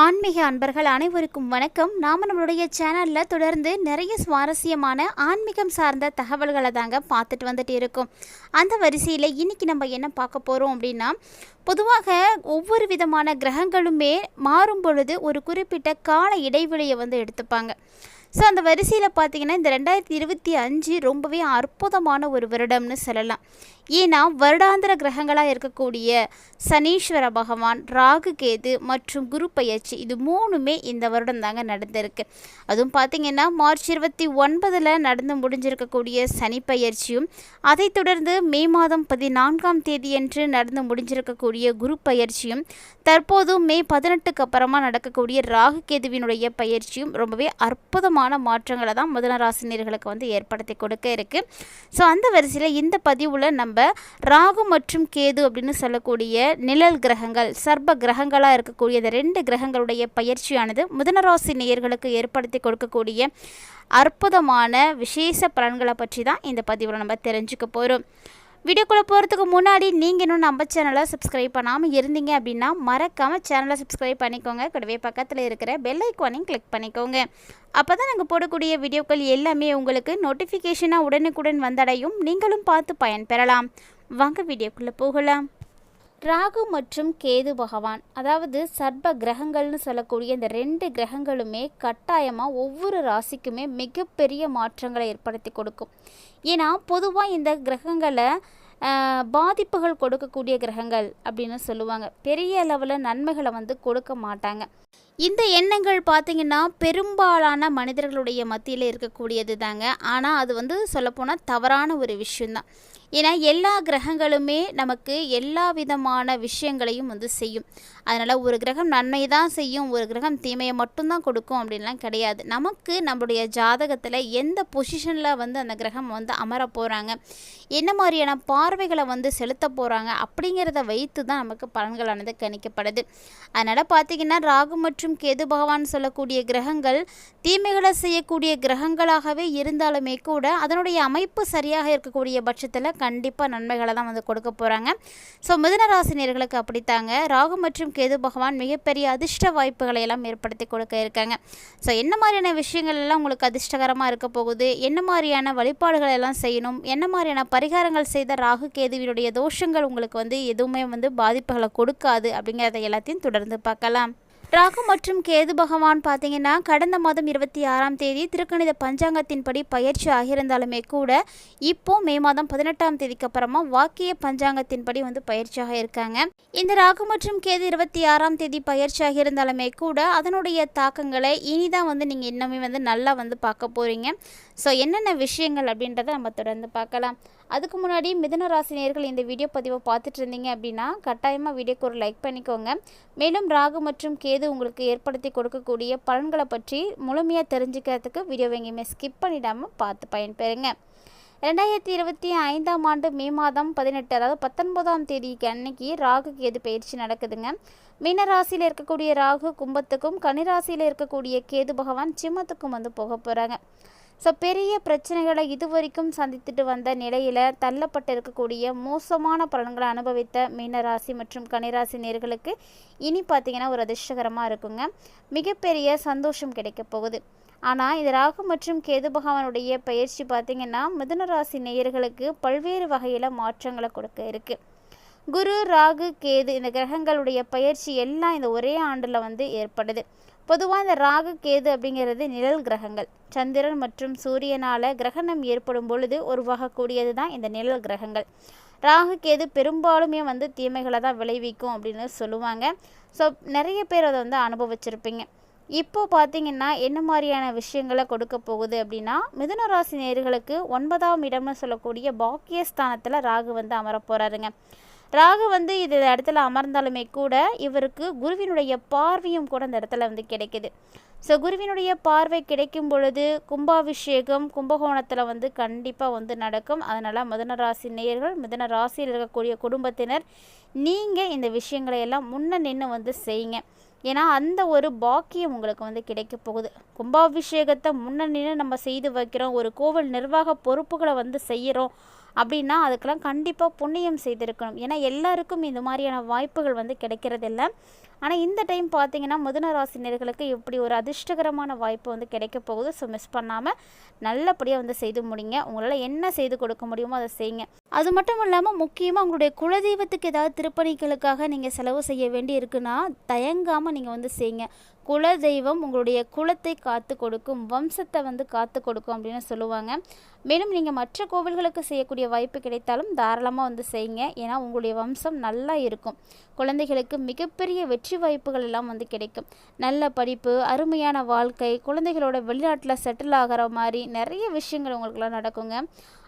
ஆன்மீக அன்பர்கள் அனைவருக்கும் வணக்கம். நாம் நம்மளுடைய சேனலில் தொடர்ந்து நிறைய சுவாரஸ்யமான ஆன்மீகம் சார்ந்த தகவல்களை தாங்க பார்த்துட்டு வந்துட்டு இருக்கோம். அந்த வரிசையில் இன்னைக்கு நம்ம என்ன பார்க்க போகிறோம் அப்படின்னா பொதுவாக ஒவ்வொரு விதமான கிரகங்களுமே மாறும் பொழுது ஒரு குறிப்பிட்ட கால இடைவெளியை வந்து எடுத்துப்பாங்க. ஸோ அந்த வரிசையில் பார்த்தீங்கன்னா இந்த ரெண்டாயிரத்தி இருபத்தி அஞ்சு ரொம்பவே அற்புதமான ஒரு வருடம்னு சொல்லலாம். ஏன்னா வருடாந்திர கிரகங்களாக இருக்கக்கூடிய சனீஸ்வர பகவான் ராகு கேது மற்றும் குரு பயிற்சி இது மூணுமே இந்த வருடம் தாங்க நடந்திருக்கு. அதுவும் பார்த்தீங்கன்னா மார்ச் இருபத்தி ஒன்பதில் நடந்து முடிஞ்சிருக்கக்கூடிய சனி பயிற்சியும் அதைத் தொடர்ந்து மே மாதம் பதினான்காம் தேதியன்று நடந்து முடிஞ்சிருக்கக்கூடிய குரு பயிற்சியும் தற்போது மே பதினெட்டுக்கு அப்புறமா நடக்கக்கூடிய ராகு கேதுவினுடைய பயிற்சியும் ரொம்பவே முக்கியமான மாற்றங்களை தான் முதலராசினியர்களுக்கு வந்து ஏற்படுத்தி கொடுக்க இருக்குது ஸோ அந்த வரிசையில் இந்த பதிவில் நம்ம ராகு மற்றும் கேது அப்படின்னு சொல்லக்கூடிய நிழல் கிரகங்கள் சர்ப கிரகங்களாக இருக்கக்கூடிய இந்த ரெண்டு கிரகங்களுடைய பயிற்சியானது முதனராசி நேயர்களுக்கு ஏற்படுத்தி கொடுக்கக்கூடிய அற்புதமான விசேஷ பலன்களை பற்றி தான் இந்த பதிவில் நம்ம தெரிஞ்சுக்க போகிறோம் வீடியோக்குள்ளே போகிறதுக்கு முன்னாடி நீங்கள் இன்னும் நம்ம சேனலை சப்ஸ்கிரைப் பண்ணாமல் இருந்தீங்க அப்படின்னா மறக்காமல் சேனலை சப்ஸ்கிரைப் பண்ணிக்கோங்க. கூடவே பக்கத்தில் இருக்கிற பெல் ஐக்கானையும் கிளிக் பண்ணிக்கோங்க. அப்போ தான் நாங்கள் போடக்கூடிய வீடியோக்கள் எல்லாமே உங்களுக்கு நோட்டிஃபிகேஷனாக உடனுக்குடன் வந்தடையும். நீங்களும் பார்த்து பயன்பெறலாம் வாங்க வீடியோக்குள்ளே போகலாம். ராகு மற்றும் கேது பகவான் அதாவது சர்ப கிரகங்கள்னு சொல்லக்கூடிய இந்த ரெண்டு கிரகங்களுமே கட்டாயமாக ஒவ்வொரு ராசிக்குமே மிகப்பெரிய மாற்றங்களை ஏற்படுத்தி கொடுக்கும். ஏன்னா பொதுவாக இந்த கிரகங்களை பாதிப்புகள் கொடுக்கக்கூடிய கிரகங்கள் அப்படின்னு சொல்லுவாங்க. பெரிய அளவில் நன்மைகளை வந்து கொடுக்க மாட்டாங்க. இந்த எண்ணங்கள் பார்த்தீங்கன்னா பெரும்பாலான மனிதர்களுடைய மத்தியில் இருக்கக்கூடியது தாங்க ஆனால் அது வந்து சொல்லப்போனால் தவறான ஒரு விஷயந்தான் ஏன்னா எல்லா கிரகங்களுமே நமக்கு எல்லா விதமான விஷயங்களையும் வந்து செய்யும். அதனால் ஒரு கிரகம் நன்மை தான் செய்யும் ஒரு கிரகம் தீமையை மட்டும்தான் கொடுக்கும் அப்படின்லாம் கிடையாது. நமக்கு நம்மளுடைய ஜாதகத்தில் எந்த பொசிஷனில் வந்து அந்த கிரகம் வந்து அமர போகிறாங்க என்ன மாதிரியான பார்வைகளை வந்து செலுத்த போகிறாங்க அப்படிங்கிறத வைத்து தான் நமக்கு பலன்களானது கணிக்கப்படுது. அதனால் பார்த்தீங்கன்னா ராகு மற்றும் கேது பகவான் சொல்லக்கூடிய கிரகங்கள் தீமைகளை செய்யக்கூடிய கிரகங்களாகவே இருந்தாலுமே கூட அதனுடைய அமைப்பு சரியாக இருக்கக்கூடிய பட்சத்தில் கண்டிப்பாக நன்மைகளை தான் வந்து கொடுக்க போகிறாங்க ஸோ மிதனராசினியர்களுக்கு அப்படித்தாங்க. ராகு மற்றும் கேது பகவான் மிகப்பெரிய அதிர்ஷ்ட வாய்ப்புகளை எல்லாம் ஏற்படுத்தி கொடுக்க இருக்காங்க. ஸோ என்ன மாதிரியான விஷயங்கள் எல்லாம் உங்களுக்கு அதிர்ஷ்டகரமாக இருக்க போகுது? என்ன மாதிரியான வழிபாடுகள் எல்லாம் செய்யணும்? என்ன மாதிரியான பரிகாரங்கள் செய்த ராகு கேதுவினுடைய தோஷங்கள் உங்களுக்கு வந்து எதுவுமே வந்து பாதிப்புகளை கொடுக்காது அப்படிங்கிறத எல்லாத்தையும் தொடர்ந்து பார்க்கலாம். ராகு மற்றும் கேது பகவான் பார்த்தீங்கன்னா கடந்த மாதம் இருபத்தி ஆறாம் தேதி திருக்கணித பஞ்சாங்கத்தின்படி பயிற்சி ஆகியிருந்தாலுமே கூட இப்போ மே மாதம் பதினெட்டாம் தேதிக்கு அப்புறமா வாக்கிய பஞ்சாங்கத்தின்படி வந்து பயிற்சியாக இருக்காங்க. இந்த ராகு மற்றும் கேது இருபத்தி ஆறாம் தேதி பயிற்சி ஆகியிருந்தாலுமே கூட அதனுடைய தாக்கங்களை இனிதான் வந்து நீங்கள் இன்னுமே வந்து நல்லா வந்து பார்க்க போகிறீங்க ஸோ என்னென்ன விஷயங்கள் அப்படின்றத நம்ம தொடர்ந்து பார்க்கலாம். அதுக்கு முன்னாடி மிதுன ராசினியர்கள் இந்த வீடியோ பதிவை பார்த்துட்டு இருந்தீங்க அப்படின்னா கட்டாயமாக வீடியோக்கு ஒரு லைக் பண்ணிக்கோங்க. மேலும் ராகு மற்றும் கேது உங்களுக்கு ஏற்படுத்தி கொடுக்கக்கூடிய பலன்களை பற்றி முழுமையாக தெரிஞ்சுக்கிறதுக்கு வீடியோவை எங்கேயுமே ஸ்கிப் பண்ணிடாமல் பார்த்து பயன்பெறுங்க. ரெண்டாயிரத்தி இருபத்தி ஐந்தாம் ஆண்டு மே மாதம் பதினெட்டு அதாவது பத்தொன்பதாம் தேதிக்கு அன்னைக்கு ராகு கேது பயிற்சி நடக்குதுங்க. மீன ராசியில் இருக்கக்கூடிய ராகு கும்பத்துக்கும் கனிராசியில் இருக்கக்கூடிய கேது பகவான் சிம்மத்துக்கும் வந்து போக போகிறாங்க ஸோ பெரிய பிரச்சனைகளை இதுவரைக்கும் சந்தித்துட்டு வந்த நிலையில் தள்ளப்பட்டு இருக்கக்கூடிய மோசமான பலன்களை அனுபவித்த மீனராசி மற்றும் கனிராசி நேர்களுக்கு இனி பார்த்தீங்கன்னா ஒரு அதிர்ஷ்டகரமாக இருக்குங்க. மிகப்பெரிய சந்தோஷம் கிடைக்க போகுது. ஆனால் இது ராகு மற்றும் கேது பகவானுடைய பயிற்சி பார்த்திங்கன்னா மிதுன ராசி நேயர்களுக்கு பல்வேறு வகையில் மாற்றங்களை கொடுக்க இருக்குது குரு ராகு கேது இந்த கிரகங்களுடைய பயிற்சி எல்லாம் இந்த ஒரே ஆண்டில் வந்து ஏற்படுது. பொதுவாக இந்த ராகு கேது அப்படிங்கிறது நிழல் கிரகங்கள். சந்திரன் மற்றும் சூரியனால் கிரகணம் ஏற்படும் பொழுது உருவாகக்கூடியது தான் இந்த நிழல் கிரகங்கள். ராகு கேது பெரும்பாலுமே வந்து தீமைகளை தான் விளைவிக்கும் அப்படின்னு சொல்லுவாங்க. ஸோ நிறைய பேர் அதை வந்து அனுபவிச்சிருப்பீங்க. இப்போ பார்த்தீங்கன்னா என்ன மாதிரியான விஷயங்களை கொடுக்க போகுது அப்படின்னா மிதுன ராசி ஒன்பதாம் இடம்னு சொல்லக்கூடிய பாக்கியஸ்தானத்தில் ராகு வந்து அமரப் போகிறாருங்க ராகு வந்து இது இடத்துல அமர்ந்தாலுமே கூட இவருக்கு குருவினுடைய பார்வையும் கூட இந்த இடத்துல வந்து கிடைக்குது. ஸோ குருவினுடைய பார்வை கிடைக்கும் பொழுது கும்பாபிஷேகம் கும்பகோணத்தில் வந்து கண்டிப்பாக வந்து நடக்கும். அதனால் மிதன ராசி நேயர்கள் மிதன ராசியில் இருக்கக்கூடிய குடும்பத்தினர் நீங்கள் இந்த விஷயங்களை எல்லாம் முன்ன நின்று வந்து செய்யுங்க. ஏன்னா அந்த ஒரு பாக்கியம் உங்களுக்கு வந்து கிடைக்க போகுது. கும்பாபிஷேகத்தை முன்ன நின்று நம்ம செய்து வைக்கிறோம். ஒரு கோவில் நிர்வாக பொறுப்புகளை வந்து செய்கிறோம் அப்படின்னா அதுக்கெல்லாம் கண்டிப்பாக புண்ணியம் செய்திருக்கணும். ஏன்னா எல்லாருக்கும் இந்த மாதிரியான வாய்ப்புகள் வந்து கிடைக்கிறதில்ல. ஆனால் இந்த டைம் பார்த்தீங்கன்னா மிதுன ராசினியர்களுக்கு இப்படி ஒரு அதிர்ஷ்டகரமான வாய்ப்பு வந்து கிடைக்க போகுது. ஸோ மிஸ் பண்ணாமல் நல்லபடியாக வந்து செய்து முடிங்க. உங்களால் என்ன செய்து கொடுக்க முடியுமோ அதை செய்யுங்க அது மட்டும் இல்லாமல் முக்கியமாக உங்களுடைய குலதெய்வத்துக்கு ஏதாவது திருப்பணிகளுக்காக நீங்கள் செலவு செய்ய வேண்டி இருக்குன்னா தயங்காமல் நீங்கள் வந்து செய்யுங்க குலதெய்வம் உங்களுடைய குலத்தை காத்து கொடுக்கும் வம்சத்தை வந்து காத்து கொடுக்கும் அப்படின்னு சொல்லுவாங்க. மேலும் நீங்கள் மற்ற கோவில்களுக்கு செய்யக்கூடிய வாய்ப்பு கிடைத்தாலும் தாராளமாக வந்து செய்யுங்க. ஏன்னா உங்களுடைய வம்சம் நல்லா இருக்கும். குழந்தைகளுக்கு மிகப்பெரிய வெற்றி வாய்ப்புகள் எல்லாம் வந்து கிடைக்கும். நல்ல படிப்பு அருமையான வாழ்க்கை குழந்தைகளோட வெளிநாட்டில் செட்டில் ஆகிற மாதிரி நிறைய விஷயங்கள் உங்களுக்குலாம் நடக்குங்க.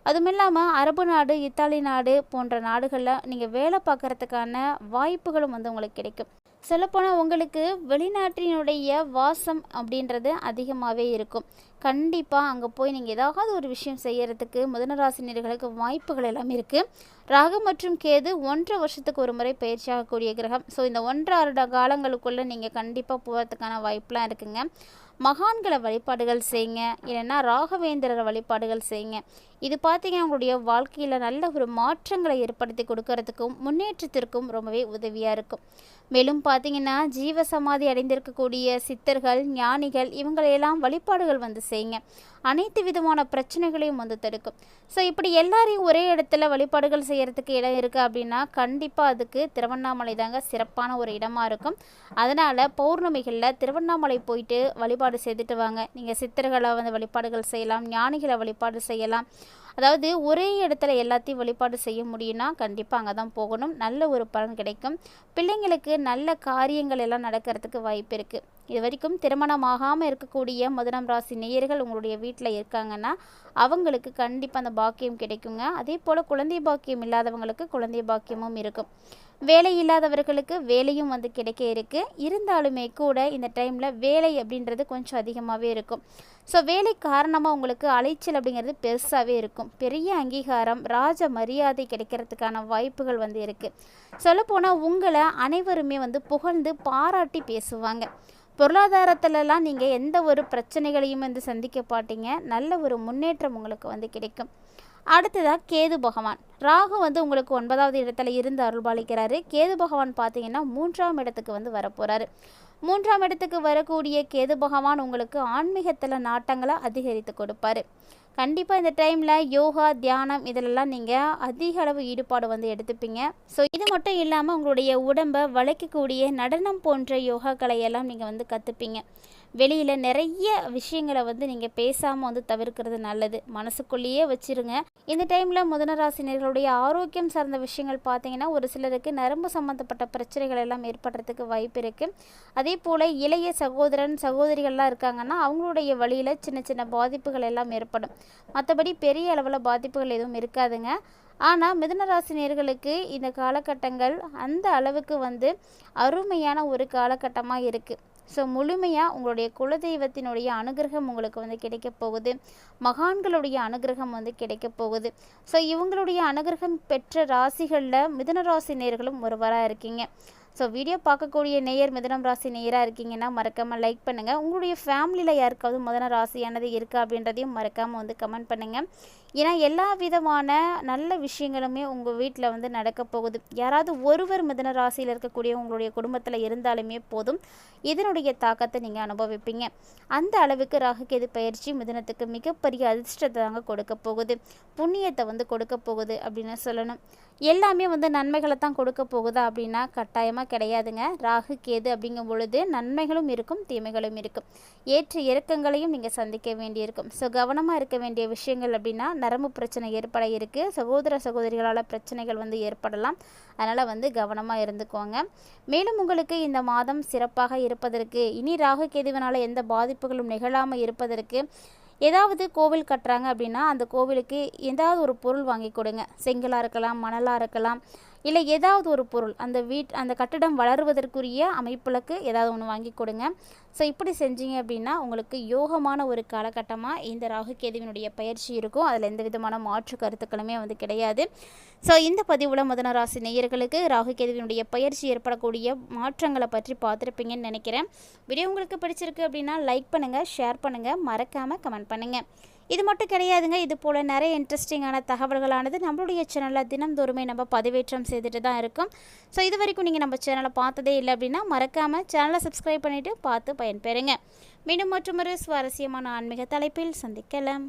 அதுவும் இல்லாமல் அரபு நாடு இத்தாலி நாடு போன்ற நாடுகளில் நீங்கள் வேலை பார்க்குறதுக்கான வாய்ப்புகளும் வந்து உங்களுக்கு கிடைக்கும். சொல்லப்போனால் உங்களுக்கு வெளிநாட்டினுடைய வாசம் அப்படின்றது அதிகமாகவே இருக்கும். கண்டிப்பாக அங்கே போய் நீங்கள் ஏதாவது ஒரு விஷயம் செய்யறதுக்கு மிதனராசினியர்களுக்கு வாய்ப்புகள் எல்லாம் இருக்குது ராகு மற்றும் கேது ஒன்றரை வருஷத்துக்கு ஒரு முறை பயிற்சியாகக்கூடிய கிரகம். ஸோ இந்த ஒன்றரை வருட காலங்களுக்குள்ளே நீங்கள் கண்டிப்பாக போகிறதுக்கான வாய்ப்பெலாம் இருக்குங்க. மகான்களை வழிபாடுகள் செய்யுங்க. இல்லைன்னா ராகவேந்திரர் வழிபாடுகள் செய்யுங்க. இது பார்த்தீங்கன்னா உங்களுடைய வாழ்க்கையில் நல்ல ஒரு மாற்றங்களை ஏற்படுத்தி கொடுக்கறதுக்கும் முன்னேற்றத்திற்கும் ரொம்பவே உதவியாக இருக்கும். மேலும் பார்த்தீங்கன்னா ஜீவ சமாதி அடைந்திருக்கக்கூடிய சித்தர்கள் ஞானிகள் இவங்களையெல்லாம் வழிபாடுகள் வந்து செய்யுங்க. அனைத்து விதமான பிரச்சனைகளையும் வந்து தடுக்கும். ஸோ இப்படி எல்லாரையும் ஒரே இடத்துல வழிபாடுகள் செய்கிறதுக்கு இடம் இருக்குது அப்படின்னா கண்டிப்பாக அதுக்கு திருவண்ணாமலை தாங்க சிறப்பான ஒரு இடமா இருக்கும். அதனால் பௌர்ணமிகளில் திருவண்ணாமலை போயிட்டு வழிபாடு செய்துட்டு வாங்க. நீங்கள் சித்தர்களை வந்து வழிபாடுகள் செய்யலாம் ஞானிகளை வழிபாடு செய்யலாம். அதாவது ஒரே இடத்துல எல்லாத்தையும் வழிபாடு செய்ய முடியும்னா கண்டிப்பாக அங்கே தான் போகணும். நல்ல ஒரு பலன் கிடைக்கும். பிள்ளைங்களுக்கு நல்ல காரியங்கள் எல்லாம் நடக்கிறதுக்கு வாய்ப்பு இருக்குது இது வரைக்கும் திருமணமாகாமல் இருக்கக்கூடிய முதலாம் ராசி நேயர்கள் உங்களுடைய வீட்டில் இருக்காங்கன்னா அவங்களுக்கு கண்டிப்பாக அந்த பாக்கியம் கிடைக்குங்க. அதே போல் குழந்தை பாக்கியம் இல்லாதவங்களுக்கு குழந்தை பாக்கியமும் இருக்கும். வேலை இல்லாதவர்களுக்கு வேலையும் வந்து கிடைக்க இருக்குது இருந்தாலுமே கூட இந்த டைமில் வேலை அப்படின்றது கொஞ்சம் அதிகமாகவே இருக்கும். ஸோ வேலை காரணமாக உங்களுக்கு அலைச்சல் அப்படிங்கிறது பெருசாகவே இருக்கும். பெரிய அங்கீகாரம் ராஜ மரியாதை கிடைக்கிறதுக்கான வாய்ப்புகள் வந்து இருக்குது சொல்லப்போனால் உங்களை அனைவருமே வந்து புகழ்ந்து பாராட்டி பேசுவாங்க. பொருளாதாரத்திலலாம் நீங்கள் எந்த ஒரு பிரச்சனைகளையும் வந்து சந்திக்க மாட்டீங்க. நல்ல ஒரு முன்னேற்றம் உங்களுக்கு வந்து கிடைக்கும். அடுத்ததாக கேது பகவான். ராகு வந்து உங்களுக்கு ஒன்பதாவது இடத்துல இருந்து அருள்பாலிக்கிறாரு. கேது பகவான் பார்த்தீங்கன்னா மூன்றாம் இடத்துக்கு வந்து வரப்போகிறாரு மூன்றாம் இடத்துக்கு வரக்கூடிய கேது பகவான் உங்களுக்கு ஆன்மீகத்தில் நாட்டங்களை அதிகரித்து கொடுப்பாரு. கண்டிப்பாக இந்த டைமில் யோகா தியானம் இதிலெல்லாம் நீங்கள் அதிக அளவு ஈடுபாடு வந்து எடுத்துப்பீங்க. ஸோ இது மட்டும் இல்லாமல் உங்களுடைய உடம்பை வளைக்கக்கூடிய நடனம் போன்ற யோகாக்களை எல்லாம் நீங்கள் வந்து கற்றுப்பீங்க வெளியில் நிறைய விஷயங்களை வந்து நீங்கள் பேசாமல் வந்து தவிர்க்கிறது நல்லது. மனசுக்குள்ளேயே வச்சுருங்க. இந்த டைமில் முதனராசினியர்களுடைய ஆரோக்கியம் சார்ந்த விஷயங்கள் பார்த்தீங்கன்னா ஒரு சிலருக்கு நரம்பு சம்மந்தப்பட்ட பிரச்சனைகள் எல்லாம் ஏற்படுறதுக்கு வாய்ப்பு இருக்குது அதே போல் இளைய சகோதரன் சகோதரிகள்லாம் இருக்காங்கன்னா அவங்களுடைய வழியில் சின்ன சின்ன பாதிப்புகள் எல்லாம் ஏற்படும். மற்றபடி பெரிய அளவில் பாதிப்புகள் எதுவும் இருக்காதுங்க. ஆனால் மிதுனராசினியர்களுக்கு இந்த காலகட்டங்கள் அந்த அளவுக்கு வந்து அருமையான ஒரு காலகட்டமாக இருக்குது ஸோ முழுமையாக உங்களுடைய குலதெய்வத்தினுடைய அனுகிரகம் உங்களுக்கு வந்து கிடைக்க போகுது. மகான்களுடைய அனுகிரகம் வந்து கிடைக்க போகுது. ஸோ இவங்களுடைய அனுகிரகம் பெற்ற ராசிகளில் மிதுன ராசி நேர்களும் ஒருவராக இருக்கீங்க. ஸோ வீடியோ பார்க்கக்கூடிய நேயர் மிதனம் ராசி நேயராக இருக்கீங்கன்னா மறக்காமல் லைக் பண்ணுங்கள் உங்களுடைய ஃபேமிலியில் யாருக்காவது முதன ராசியானது இருக்கா அப்படின்றதையும் மறக்காமல் வந்து கமெண்ட் பண்ணுங்கள் ஏன்னா எல்லா விதமான நல்ல விஷயங்களுமே உங்கள் வீட்டில் வந்து நடக்க போகுது. யாராவது ஒருவர் மிதன ராசியில் இருக்கக்கூடிய உங்களுடைய குடும்பத்தில் இருந்தாலுமே போதும். இதனுடைய தாக்கத்தை நீங்கள் அனுபவிப்பீங்க. அந்த அளவுக்கு ராகுகேது பயிற்சி மிதனத்துக்கு மிகப்பெரிய அதிர்ஷ்டத்தை தாங்க கொடுக்க போகுது. புண்ணியத்தை வந்து கொடுக்க போகுது அப்படின்னு சொல்லணும். எல்லாமே வந்து நன்மைகளை தான் கொடுக்க போகுதா அப்படின்னா கட்டாயமாக கிடையாதுங்க. ராகு கேது அப்படிங்கும் பொழுது நன்மைகளும் இருக்கும் தீமைகளும் இருக்கும். ஏற்ற இறக்கங்களையும் நீங்கள் சந்திக்க வேண்டியிருக்கும். ஸோ கவனமாக இருக்க வேண்டிய விஷயங்கள் அப்படின்னா நரம்பு பிரச்சனை ஏற்பட இருக்குது சகோதர சகோதரிகளால் பிரச்சனைகள் வந்து ஏற்படலாம். அதனால் வந்து கவனமாக இருந்துக்கோங்க. மேலும் உங்களுக்கு இந்த மாதம் சிறப்பாக இருப்பதற்கு இனி ராகு கேதுவினால் எந்த பாதிப்புகளும் நிகழாமல் இருப்பதற்கு ஏதாவது கோவில் கட்டுறாங்க அப்படின்னா அந்த கோவிலுக்கு ஏதாவது ஒரு பொருள் வாங்கி கொடுங்க. செங்கலாக இருக்கலாம் மணலாக இருக்கலாம். இல்லை ஏதாவது ஒரு பொருள் அந்த வீட் அந்த கட்டிடம் வளருவதற்குரிய அமைப்புகளுக்கு ஏதாவது ஒன்று வாங்கி கொடுங்க. ஸோ இப்படி செஞ்சீங்க அப்படின்னா உங்களுக்கு யோகமான ஒரு காலகட்டமாக இந்த ராகு கேதுவினுடைய பயிற்சி இருக்கும். அதில் எந்த விதமான மாற்று கருத்துக்களுமே வந்து கிடையாது. ஸோ இந்த பதிவில் முதன ராசி நேயர்களுக்கு ராகு கேதுவினுடைய பயிற்சி ஏற்படக்கூடிய மாற்றங்களை பற்றி பார்த்துருப்பீங்கன்னு நினைக்கிறேன். வீடியோ உங்களுக்கு பிடிச்சிருக்கு அப்படின்னா லைக் பண்ணுங்கள் ஷேர் பண்ணுங்கள் மறக்காமல் கமெண்ட் பண்ணுங்கள் இது மட்டும் கிடையாதுங்க. இது போல் நிறைய இன்ட்ரெஸ்டிங்கான தகவல்களானது நம்மளுடைய சேனலில் தினம்தோறுமே நம்ம பதிவேற்றம் செய்துட்டு தான் இருக்கும். ஸோ இது வரைக்கும் நீங்கள் நம்ம சேனலை பார்த்ததே இல்லை அப்படின்னா மறக்காமல் சேனலை சப்ஸ்கிரைப் பண்ணிவிட்டு பார்த்து பயன்பெறுங்க. மீண்டும் மற்றொரு சுவாரஸ்யமான ஆன்மீக தலைப்பில் சந்திக்கலாம்.